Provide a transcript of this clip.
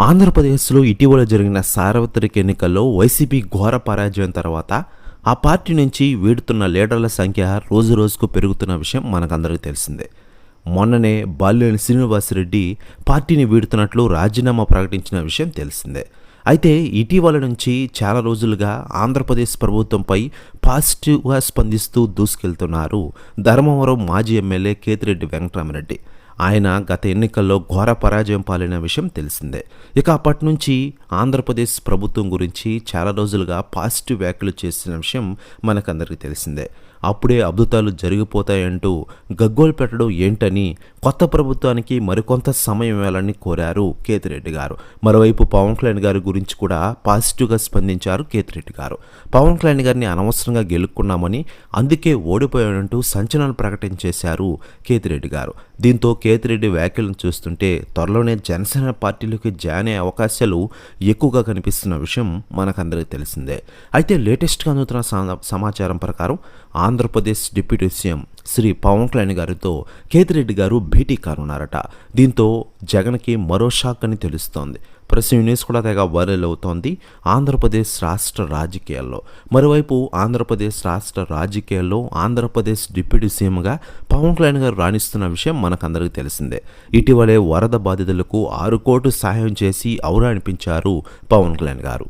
ఆంధ్రప్రదేశ్లో ఇటీవల జరిగిన సార్వత్రిక ఎన్నికల్లో వైసీపీ ఘోర పరాజయం తర్వాత ఆ పార్టీ నుంచి వీడుతున్న లీడర్ల సంఖ్య రోజు రోజుకు పెరుగుతున్న విషయం మనకందరికీ తెలిసిందే. మొన్ననే బాల్యని శ్రీనివాసరెడ్డి పార్టీని వీడుతున్నట్లు రాజీనామా ప్రకటించిన విషయం తెలిసిందే. అయితే ఇటీవల నుంచి చాలా రోజులుగా ఆంధ్రప్రదేశ్ ప్రభుత్వంపై పాజిటివ్గా స్పందిస్తూ దూసుకెళ్తున్నారు ధర్మవరం మాజీ ఎమ్మెల్యే కేతిరెడ్డి వెంకటరామరెడ్డి ఆయన గత ఎన్నికల్లో ఘోర పరాజయం పాలిన విషయం తెలిసిందే. ఇక అప్పటి నుంచి ఆంధ్రప్రదేశ్ ప్రభుత్వం గురించి చాలా రోజులుగా పాజిటివ్ వ్యాఖ్యలు చేసిన విషయం మనకందరికీ తెలిసిందే. అప్పుడే అద్భుతాలు జరిగిపోతాయంటూ గగ్గోలు పెట్టడం ఏంటని కొత్త ప్రభుత్వానికి మరికొంత సమయం ఇవ్వాలని కోరారు కేతిరెడ్డి గారు. మరోవైపు పవన్ కళ్యాణ్ గారి గురించి కూడా పాజిటివ్గా స్పందించారు కేతిరెడ్డి గారు. పవన్ కళ్యాణ్ గారిని అనవసరంగా గెలుక్కున్నామని అందుకే ఓడిపోయాడంటూ సంచలనం ప్రకటన చేశారు కేతిరెడ్డి గారు. దీంతో కేతిరెడ్డి వ్యాఖ్యలను చూస్తుంటే త్వరలోనే జనసేన పార్టీలోకి జాయిన్ అయ్యే అవకాశాలు ఎక్కువగా కనిపిస్తున్న విషయం మనకందరికీ తెలిసిందే. అయితే లేటెస్ట్గా అందుతున్న సమాచారం ప్రకారం ఆంధ్రప్రదేశ్ డిప్యూటీ సీఎం శ్రీ పవన్ కళ్యాణ్ గారితో కేతిరెడ్డి గారు భేటీ కానున్నారట. దీంతో జగన్కి మరో షాక్ అని తెలుస్తోంది. ప్రస్తుతం న్యూస్ కూడా తెగ వైరల్ అవుతోంది ఆంధ్రప్రదేశ్ రాష్ట్ర రాజకీయాల్లో. మరోవైపు ఆంధ్రప్రదేశ్ రాష్ట్ర రాజకీయాల్లో ఆంధ్రప్రదేశ్ డిప్యూటీ సీఎంగా పవన్ కళ్యాణ్ గారు రాణిస్తున్న విషయం మనకందరికీ తెలిసిందే. ఇటీవలే వరద బాధితులకు ఆరు కోట్లు సహాయం చేసి ఔరా పవన్ కళ్యాణ్ గారు.